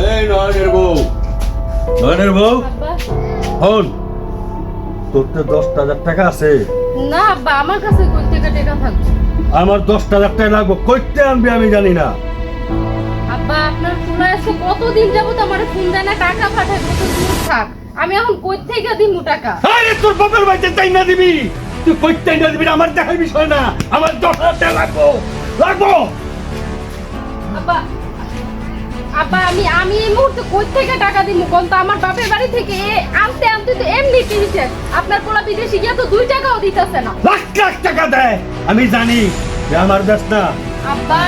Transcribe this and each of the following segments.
এই নয়নের বউ। নয়নের বউ? হন। তোর তো দশ হাজার টাকা আছে। না আব্বা আমার কাছে কই থেকে টাকা থাকবে আমার দশ হাজার টাকা লাগবো। কইতে আনবি আমি জানি না। আব্বা আপনার ফোন আছে কতদিন যাবত আমার ফোন দেয় না টাকা পাঠায় কত দূর থাক। আমি এখন কই থেকে দিমু টাকা? আরে তোর বাপের বাড়িতে তাই না দিবি? তুই কইতে না দিবি আমার দেখার বিষয় না। আমার দশ হাজার টাকা লাগবো। লাগবো। আব্বা আব্বা আমি আমি এই মুহূর্তে কই থেকে টাকা দিমু কোন তো? আমার বাপের বাড়ি থেকে আনতে আনতে তো এমনি কিনছে আপনার পোলা বিদেশি গিয়া তো দুই টাকাও দিতেছে না। লাখ লাখ টাকা দেয়। আমি জানি যে আমার দেশ না। আব্বা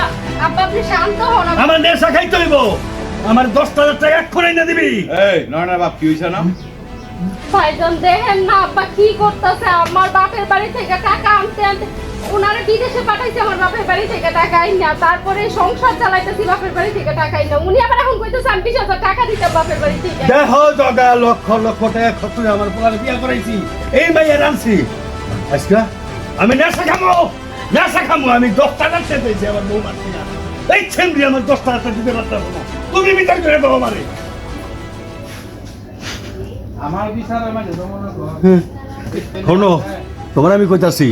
আব্বা আপনি শান্ত হন। আমার নেশা খাইতে হইব আমার দশ হাজার টাকা এক্ষুনি না দিবি। এই নয়নার বাপ কি হয়েছে না? ভাইজান দেখেন না আব্বা কি করতেছে। আমার বাপের বাড়ি থেকে টাকা আনতে আনতে ওনারে বিদেশে পাঠাইছে আমার বাপের বাড়ি থেকে টাকা আইনা তারপরে সংসার চালাইতেছি বাপের বাড়ি থেকে টাকা আইনা। উনি আবার এখন কইতেছে আমি বিশ হাজার টাকা দিতাম বাপের বাড়ি থেকে। দেহ জগা লক্ষ লক্ষ টাকা খরচ আমার পোলারে বিয়া করাইছি। এই মাইয়া রানছি আজকা আমি নেশা খামো নেশা খামো আমি দশ টাকা চেয়েছি আমার বউ মারছি না এই ছেমরি আমার দশ টাকা দিতে পারতাম না। তুমি বিচার করে দেবো আমারে। আমার বিচারের মাঝে তো মনে কর শোনো তোমার আমি কইতাছি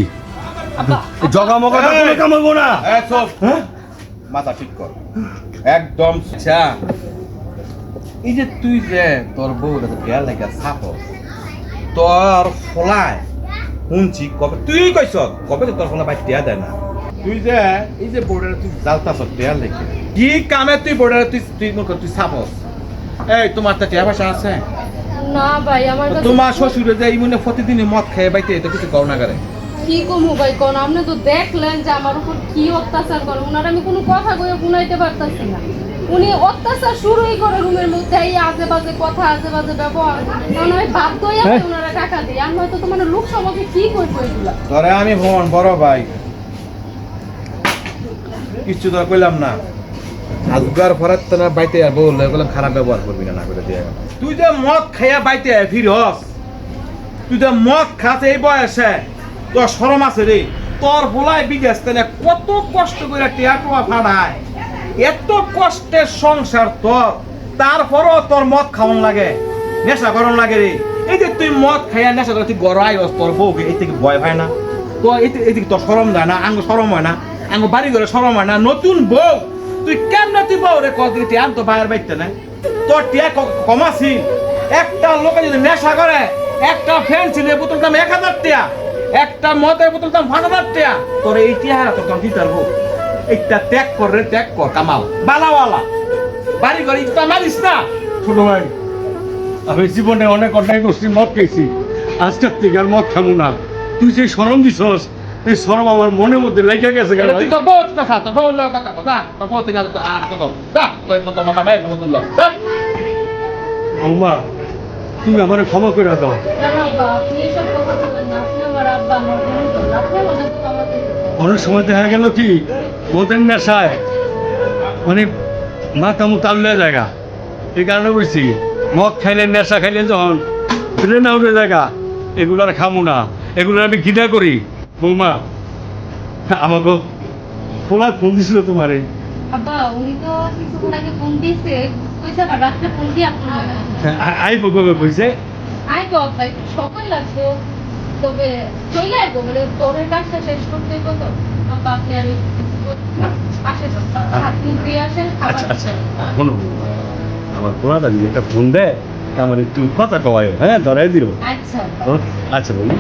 জগা মগা কোনো কামাবো না। হ্যাঁ? মাথা ঠিক কর। একদম আচ্ছা। এই যে তুই যে তোর বউ বিয়া লাগা ছাপ তোর ফলায় শুনছি কবে তুই কইছ কবে তোর ফলা বাইক দিয়া দেয় না? তুই যে এই যে বোর্ডারে তুই জালতাছ দেয়া লেগে। কি কামে তুই বোর্ডারে তুই তুই মনে তুই ছাপস এই তোমার তো টিয়া ভাষা আছে? না ভাই আমার তোমার শ্বশুরে যে এই মনে প্রতিদিনই মদ খেয়ে বাইতে এটা কিছু কও না করে। কি কমু ভাই কোন? আপনি তো দেখলেন যে আমার উপর কি অত্যাচার করে। ওনার আমি কোনো কথা কয়ে শুনাইতে পারতাছি না। উনি অত্যাচার শুরুই করে রুমের মধ্যে এই আজে বাজে কথা আজে বাজে ব্যবহার। কারণ আমি বাধ্য হয়ে। আমি ওনারা টাকা দিই। আমি হয়তো তোমার লোক সমাজে কি করব এগুলা? ধরে আমি ভ্রমণ বড় ভাই। কিচ্ছু তো কইলাম না। আজগার ফরাত না বাইতে আর বললে বললাম খারাপ ব্যবহার করবি না না করে দিয়ে তুই যে মদ খাইয়া বাইতে ফিরস তুই যে মদ খাতে এই বয়সে। তোর শরম আছে রে। তোর ভোলাই বিদেশ তেনে কত কষ্ট করে টিয়া টোয়া ফাড়ায় এত কষ্টের সংসার তোর। তারপরও তোর মদ খাওয়ান লাগে, নেশা করন লাগে রে। এই যে তুই মদ খাইয়া নেশা করে তুই গড়াই তোর বউকে এই থেকে ভয় পায় না। তো এদিকে তোর সরম দেয় না, আঙ্গ সরম হয় না, আঙ্গ বাড়ি ঘরে সরম হয় না। নতুন বউ, তুই কেমন তুই বউ রে কদিন টিয়া তো বাইরের বাইতে না তোর টিয়া ক- কমাছি একটা লোকে যদি নেশা করে, একটা ফ্যান ছিল, বোতল দাম এক হাজার টিয়া। একটা মদের বোতল দাম হাজার টিয়া। তোর এই টিয়া তোর দাম দিতে পারব একটা ত্যাগ কর রে ত্যাগ কর। কামাও বালাওয়ালা। বাড়ি ঘরে ইটা মারিস না। ছোট ভাই আমি জীবনে অনেক অন্যায় করছি মদ খেয়েছি। আজকের থেকে আর মদ খামু না। তুই যে সরম দিছস এই সরম আমার মনের মধ্যে লেগে গেছে কেন তুই তো বহুত কথা তো বহুত কথা কথা তো বহুত কথা তো আর তো দা তুই তো মামা মেয়ে মত লো আম্মা তুমি আমার ক্ষমা করে দাও। কেন আব্বা আপনি এসব কথা বলেন না। অনেক সময় দেখা গেল কি মদের নেশায় মানে মাথা মুখ তাল্লে জায়গা। এই কারণে বলছি মদ খাইলে নেশা খাইলে যখন ব্রেন আউটে জায়গা এগুলো আর খামু না। এগুলো আমি ঘৃণা করি বৌমা। আমাকে ফোলা ফোন দিছিল তোমারে। ফোন দিয়েছে কইছে আবার রাত্রে ফোন আই কবে কইছে? আই তো আব্বা একটু লাগতো তবে চলে আসব মানে তোরের কাজটা শেষ করতে কত আপনি আমি আসে তো হাত মুখ দিয়ে আসেন খাবার আচ্ছা আচ্ছা। আমার একটা ফোন দেয় আমার একটু কথা কওয়ায় হ্যাঁ ধরাই দিল আচ্ছা। আচ্ছা বলি